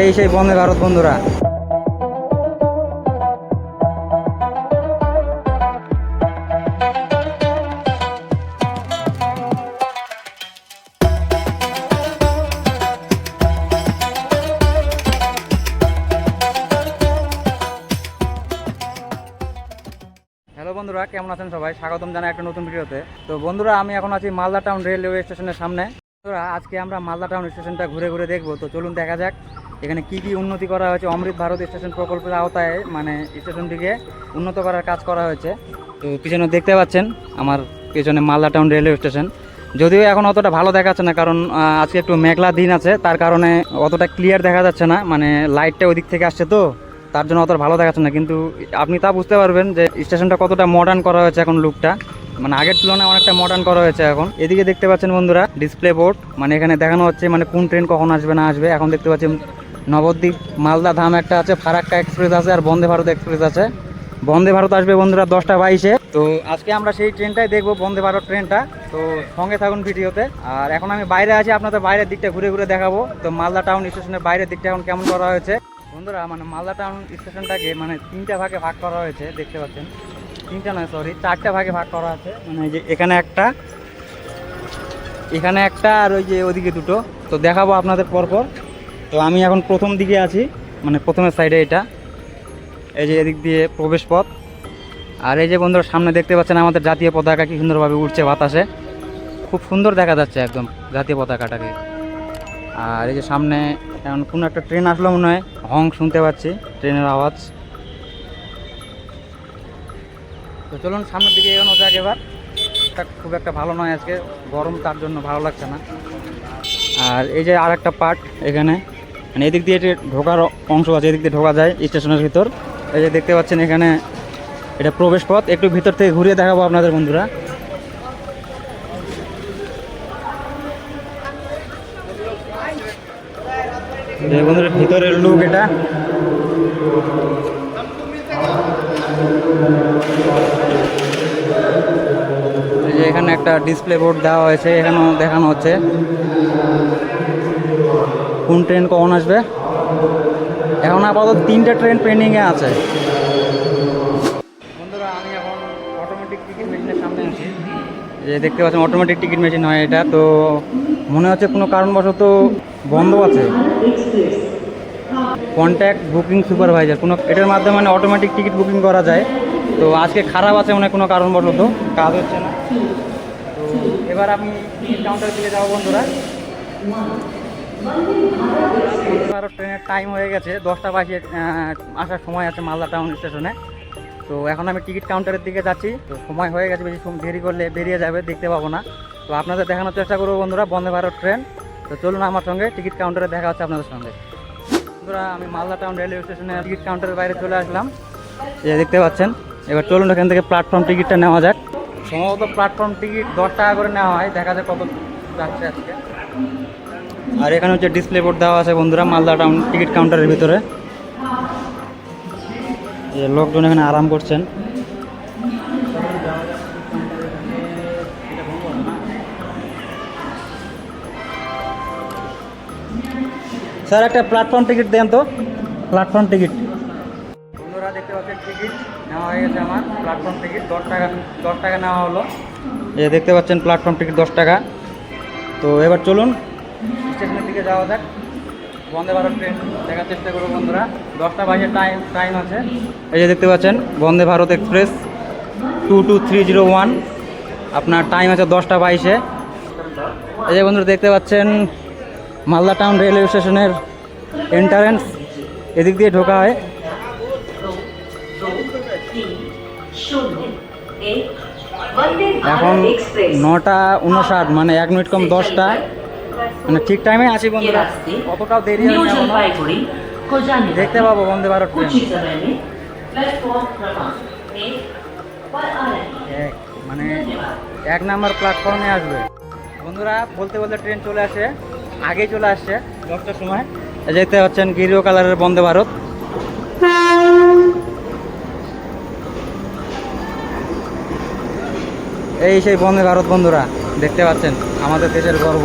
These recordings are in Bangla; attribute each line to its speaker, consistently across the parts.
Speaker 1: এই সেই বন্দে ভারত বন্ধুরা। হ্যালো বন্ধুরা, কেমন আছেন সবাই? স্বাগতম জানাই একটা নতুন ভিডিওতে। তো বন্ধুরা, আমি এখন আছি মালদা টাউন রেলওয়ে স্টেশনের সামনে। বন্ধুরা, আজকে আমরা মালদা টাউন স্টেশনটা ঘুরে ঘুরে দেখব। তো চলুন দেখা যাক। এখানে কি কি উন্নতি করা হয়েছে? অমৃত ভারত স্টেশন প্রকল্পের আওতায় মানে স্টেশনটিকে উন্নত করার কাজ করা হয়েছে। তো পিছনে দেখতে পাচ্ছেন, আমার পিছনে মালদা টাউন রেলওয়ে স্টেশন। যদিও এখন অতটা ভালো দেখাচ্ছে না, কারণ আজকে একটু মেঘলা দিন আছে। তার কারণে অতটা ক্লিয়ার দেখা যাচ্ছে না মানে লাইটটা ওই দিক থেকে আসছে তো, তার জন্য অতটা ভালো দেখাচ্ছে না। কিন্তু আপনি তা বুঝতে পারবেন যে স্টেশনটা কতটা মডার্ন করা হয়েছে এখন লুকটা মানে আগের তুলনায় অনেকটা মডার্ন করা হয়েছে এখন। এদিকে দেখতে পাচ্ছেন বন্ধুরা ডিসপ্লে বোর্ড মানে এখানে দেখানো হচ্ছে মানে কোন ট্রেন কখন আসবে, না আসবে। এখন দেখতে পাচ্ছেন নবদ্বীপ, মালদা ধাম একটা আছে, ফারাক্কা এক্সপ্রেস আছে আর বন্দে ভারত এক্সপ্রেস আছে। বন্দে ভারত আসবে বন্ধুরা দশটা বাইশে। তো আজকে আমরা সেই ট্রেনটাই দেখব, বন্দে ভারত ট্রেনটা। তো সঙ্গে থাকুন ভিডিওতে। আর এখন আমি বাইরে আছি, আপনাদের বাইরের দিকটা ঘুরে ঘুরে দেখাবো। তো মালদা টাউন স্টেশনের বাইরের দিকটা এখন কেমন করা হয়েছে? বন্ধুরা মানে মালদা টাউন স্টেশনটাকে মানে তিনটা ভাগে ভাগ করা হয়েছে, দেখতে পাচ্ছেন। তিনটা নয় সরি চারটা ভাগে ভাগ করা আছে। মানে যে এখানে একটা এখানে একটা আর ওই যে ওদিকে দুটো। তো দেখাবো আপনাদের পরপর। তো আমি এখন প্রথম দিকে আছি মানে প্রথমের সাইডে এটা। এই যে এদিক দিয়ে প্রবেশ পথ। আর এই যে বন্ধুরা, সামনে দেখতে পাচ্ছেন আমাদের জাতীয় পতাকা কি সুন্দরভাবে উঠছে বাতাসে। খুব সুন্দর দেখা যাচ্ছে একদম জাতীয় পতাকাটাকে। আর এই যে সামনে এখন কোনো একটা ট্রেন আসলো মনে হয়, হং শুনতে পাচ্ছি, ট্রেনের আওয়াজ। তো চলুন সামনের দিকে এগোনো যাক এবার। খুব একটা ভালো নয় আজকে, গরম তার জন্য ভালো লাগছে না। আর এই যে আর একটা পার্ট এখানে। মানে এদিক দিয়ে এটি ঢোকার অংশ আছে, এদিক দিয়ে ঢোকা যায় স্টেশনের ভিতর। এই যে দেখতে পাচ্ছেন এখানে এটা প্রবেশ পথ একটু ভিতর থেকে ঘুরিয়ে দেখাবো আপনাদের বন্ধুরা। বন্ধুরা, ভিতরের লুক এটা। এখানে একটা ডিসপ্লে বোর্ড দেওয়া হয়েছে, এখানেও দেখানো হচ্ছে। কোন ট্রেন কখন আসবে? এখন আপাতত তিনটে ট্রেন পেন্ডিংয়ে আছে। বন্ধুরা, আমি এখন অটোমেটিক টিকিট মেশিনের সামনে যে দেখতে পাচ্ছেন অটোমেটিক টিকিট মেশিন হয় এটা। তো মনে হচ্ছে কোনো কারণবশত বন্ধ আছে। কন্ট্যাক্ট বুকিং সুপারভাইজার কোনো এটার মাধ্যমে মানে অটোমেটিক টিকিট বুকিং করা যায়। তো আজকে খারাপ আছে মানে কোনো কারণবশত, কাজ হচ্ছে না। তো এবার আমি টিকিট কাউন্টারের দিকে যাব বন্ধুরা। আরও ট্রেনের টাইম হয়ে গেছে, দশটা বাইশে আসার সময় আছে মালদা টাউন স্টেশনে তো এখন আমি টিকিট কাউন্টারের দিকে যাচ্ছি, তো সময় হয়ে গেছে বেশি দেরি করলে বেরিয়ে যাবে, দেখতে পাবো না। তো আপনাদের দেখানোর চেষ্টা করব বন্ধুরা, বন্দে ভারত ট্রেন। তো চলুন আমার সঙ্গে টিকিট কাউন্টারে দেখা হচ্ছে আপনাদের সঙ্গে। বন্ধুরা, আমি মালদা টাউন রেলওয়ে স্টেশনে টিকিট কাউন্টারের বাইরে চলে আসলাম। যে দেখতে পাচ্ছেন, এবার চলুন এখান থেকে প্ল্যাটফর্ম টিকিটটা নেওয়া যাক। সম্ভবত প্ল্যাটফর্ম টিকিট দশ টাকা করে নেওয়া হয়, দেখা যাক কত যাচ্ছে আজকে। আর এখানে হচ্ছে ডিসপ্লে বোর্ড দেওয়া আছে বন্ধুরা, মালদা টাউন টিকিট কাউন্টারের ভিতরে। লোকজন এখানে আরাম করছেন। স্যার, একটা প্ল্যাটফর্ম টিকিট দেন তো। প্ল্যাটফর্ম টিকিট বন্ধুরা, দেখতে পাচ্ছেন টিকিট নেওয়া হয়ে গেছে আমার। প্ল্যাটফর্ম টিকিট দশ টাকা দশ টাকা নেওয়া হলো। এই দেখতে পাচ্ছেন প্ল্যাটফর্ম টিকিট দশ টাকা। তো এবার চলুন স্টেশনের দিকে যাওয়া যাক। বন্দে ভারত ট্রেন দেখার চেষ্টা করব বন্ধুরা। দশটা বাইশে টাইম টাইম আছে। এই যে দেখতে পাচ্ছেন Vande Bharat express two two three zero one. আপনার টাইম আছে দশটা বাইশে। এই যে বন্ধুরা দেখতে পাচ্ছেন মালদা টাউন রেলওয়ে স্টেশনের এন্টারেন্স এদিক দিয়ে ঢোকা হয়। এখন নটা উনষাট মানে এক মিনিট কম দশটা। মানে ঠিক টাইমে আসি বন্ধুরা। অতটাও দেরি দেখতে পাবো বন্দে ভারত ট্রেন মানে এক নম্বর প্ল্যাটফর্মে আসবে। বন্ধুরা বলতে বলতে ট্রেন চলে আসে। আগে চলে আসছে দশটার সময়। যেতে হচ্ছেন গিরিও কালারের বন্দে ভারত। এই সেই বন্দে ভারত বন্ধুরা দেখতে পাচ্ছেন। আমাদের দেশের গর্ব।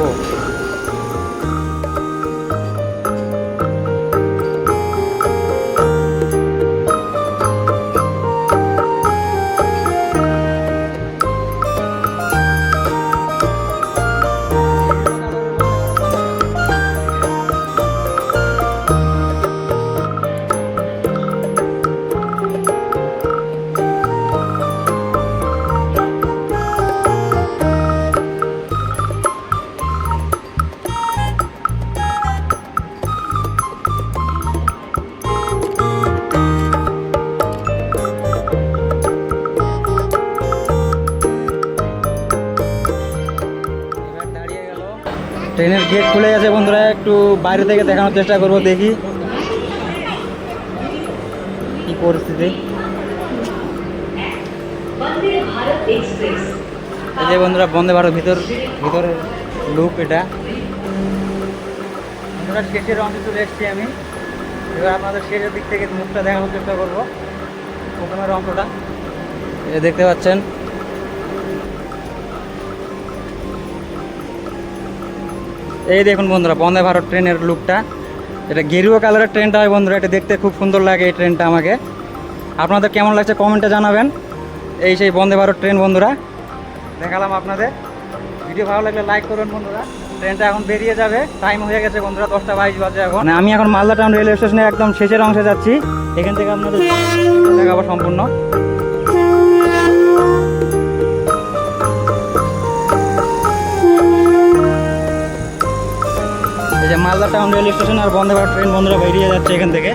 Speaker 1: ট্রেনের গেট খুলে গেছে বন্ধুরা, একটু বাইরে থেকে দেখানোর চেষ্টা করব, দেখি। কি পরিস্থিতি? এই যে বন্ধুরা, বন্দে ভারত ভিতর, ভিতরের লুক এটা। বন্ধুরা, শেষের অংশে চলে এসেছি আমি। এবার আপনাদের শেষের দিক থেকে মুখটা দেখানোর চেষ্টা করব। প্রথমের অংশটা দেখতে পাচ্ছেন এই দেখুন বন্ধুরা, বন্দে ভারত ট্রেনের লুকটা এটা গেরুয়া কালারের ট্রেনটা হয় বন্ধুরা, এটা দেখতে খুব সুন্দর লাগে এই ট্রেনটা আমাকে। আপনাদের কেমন লাগছে কমেন্টে জানাবেন। এই সেই বন্দে ভারত ট্রেন বন্ধুরা, দেখালাম আপনাদের। ভিডিও ভালো লাগলে লাইক করবেন বন্ধুরা। ট্রেনটা এখন বেরিয়ে যাবে টাইম হয়ে গেছে বন্ধুরা, দশটা বাইশ বাজে এখন। মানে আমি এখন মালদা টাউন রেলওয়ে স্টেশনে একদম শেষের অংশে যাচ্ছি। এখান থেকে আপনাদের দেখাবো সম্পূর্ণ। এই যে মালদা টাউন রেলওয়ে স্টেশন আর বন্দে ভারত ট্রেন বন্ধুরা বেরিয়ে যাচ্ছে এখান থেকে।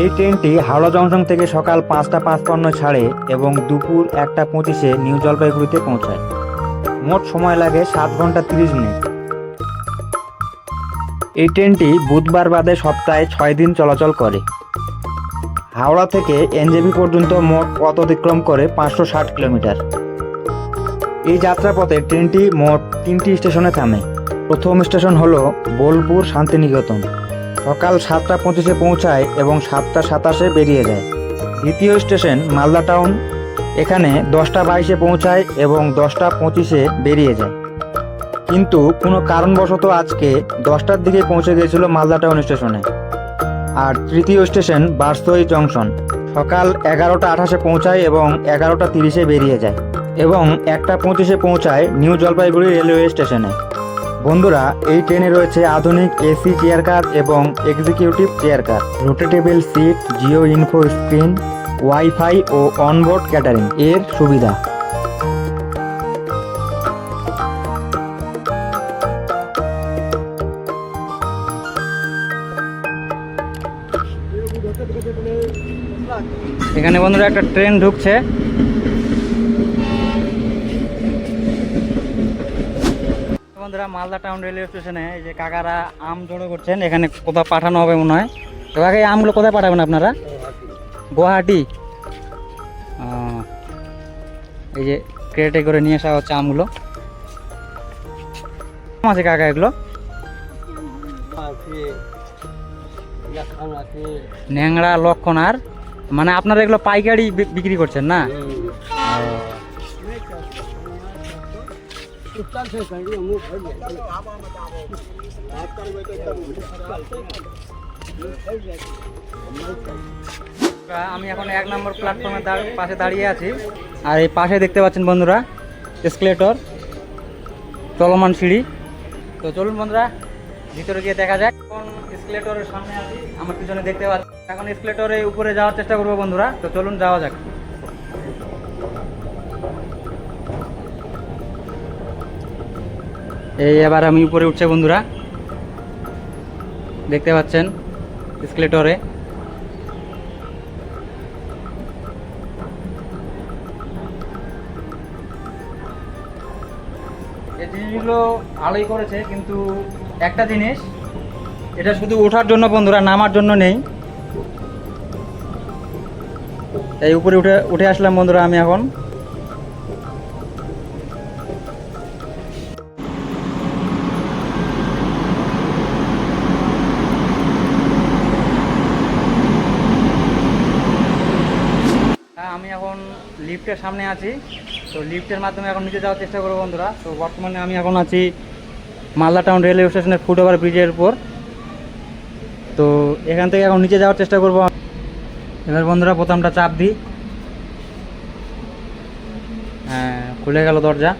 Speaker 2: এই ট্রেনটি হাওড়া জংশন থেকে সকাল পাঁচটা পাঁচপান্ন ছাড়ে এবং দুপুর একটা পঁচিশে নিউ জলপাইগুড়িতে পৌঁছায়। মোট সময় লাগে সাত ঘণ্টা তিরিশ মিনিট। এই ট্রেনটি বুধবার বাদে সপ্তাহে ছয় দিন চলাচল করে। হাওড়া থেকে এনজেপি পর্যন্ত মোট পথ অতিক্রম করে পাঁচশো ষাট কিলোমিটার। এই যাত্রাপথে ট্রেনটি মোট তিনটি স্টেশনে থামে। প্রথম স্টেশন হলো বোলপুর শান্তিনিকেতন। সকাল সাতটা পঁচিশে পৌঁছায় এবং সাতটা সাতাশে বেরিয়ে যায়। দ্বিতীয় স্টেশন মালদা টাউন। এখানে দশটা বাইশে পৌঁছায় এবং দশটা পঁচিশে বেরিয়ে যায়। কিন্তু কোনো কারণবশত আজকে দশটার দিকে পৌঁছে গিয়েছিল মালদা টাউন স্টেশনে। আর তৃতীয় স্টেশন বারসই জংশন। সকাল এগারোটা আঠাশে পৌঁছায় এবং এগারোটা তিরিশে বেরিয়ে যায়। এবং একটা পঁচিশে পৌঁছায় নিউ জলপাইগুড়ি রেলওয়ে স্টেশনে। বন্ধুরা, এই ট্রেনে রয়েছে আধুনিক এসি চেয়ার কার এবং executive chair car rotatable seat geo info screen wifi ও অনবোর্ড ক্যাটারিং এর সুবিধা।
Speaker 1: এখানে বন্ধুরা একটা ট্রেন ঢুকছে বন্ধুরা মালদা টাউন রেলওয়ে স্টেশনে এই যে কাকারা আম জড়ো করছেন এখানে কোথাও পাঠানো হবে মনে হয়। তো কাকা এই আমগুলো কোথায় পাঠাবেন আপনারা? গুয়াহাটি। এই যে ক্রেটে করে নিয়ে আসা হচ্ছে আমগুলো। আছে কাকা এগুলো? ন্যাংরা লক্ষণ আর? মানে আপনারা এগুলো পাইকারি বিক্রি করছেন না? আমি এখন এক নম্বর প্ল্যাটফর্মের পাশে দাঁড়িয়ে আছি। আর এই পাশে দেখতে পাচ্ছেন বন্ধুরা এসকেলেটর চলমান সিঁড়ি। তো চলুন বন্ধুরা ভিতরে গিয়ে দেখা যাক। এখন এসকেলেটরের সামনে আছি আমার পিছনে দেখতে পাচ্ছি এখন এসকেলেটরে উপরে যাওয়ার চেষ্টা করব বন্ধুরা তো চলুন যাওয়া যাক। এই এবার আমি উপরে উঠছে, বন্ধুরা। দেখতে পাচ্ছেন স্কেলেটরে এই জিনিসগুলো ভালোই করেছে, কিন্তু একটা জিনিস, এটা শুধু ওঠার জন্য, বন্ধুরা, নামার জন্য নেই। এই উপরে উঠে উঠে আসলাম, বন্ধুরা, আমি এখন। লিফটের সামনে আছি। তো লিফটের মাধ্যমে এখন নিচে যাওয়ার চেষ্টা করব বন্ধুরা। তো বর্তমানে আমি এখন আছি মালদা টাউন রেলওয়ে স্টেশনের ফুট ওভার ব্রিজের উপর। তো এখান থেকে এখন নিচে যাওয়ার চেষ্টা করব। এবার বন্ধুরা বোতামটা চাপ দিই। হ্যাঁ খুলে গেল দরজা।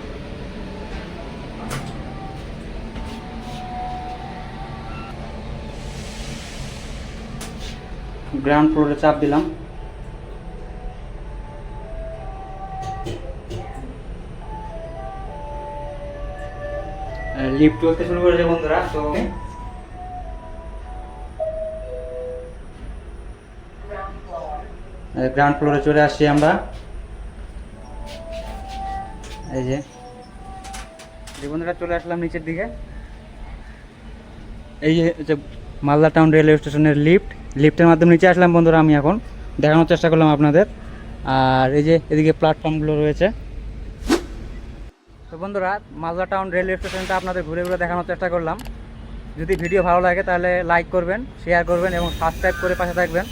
Speaker 1: গ্রাউন্ড ফ্লোরে চাপ দিলাম। লিফট চলতে শুরু করেছে বন্ধুরা তো গ্রাউন্ড ফ্লোরে চলে আসছি আমরা। এই যে। বন্ধুরা চলে আসলাম নিচের দিকে। এই যে মালদা টাউন রেলওয়ে স্টেশনের লিফট লিফটের মাধ্যমে নিচে আসলাম বন্ধুরা আমি এখন। দেখানোর চেষ্টা করলাম আপনাদের। আর এই যে এদিকে প্ল্যাটফর্মগুলো রয়েছে। তো বন্ধুরা, মালদা টাউন রেলওয়ে স্টেশনটা আপনাদের ঘুরে ঘুরে দেখানোর চেষ্টা করলাম। যদি ভিডিও ভালো লাগে তাহলে লাইক করবেন শেয়ার করবেন এবং সাবস্ক্রাইব করে পাশে থাকবেন।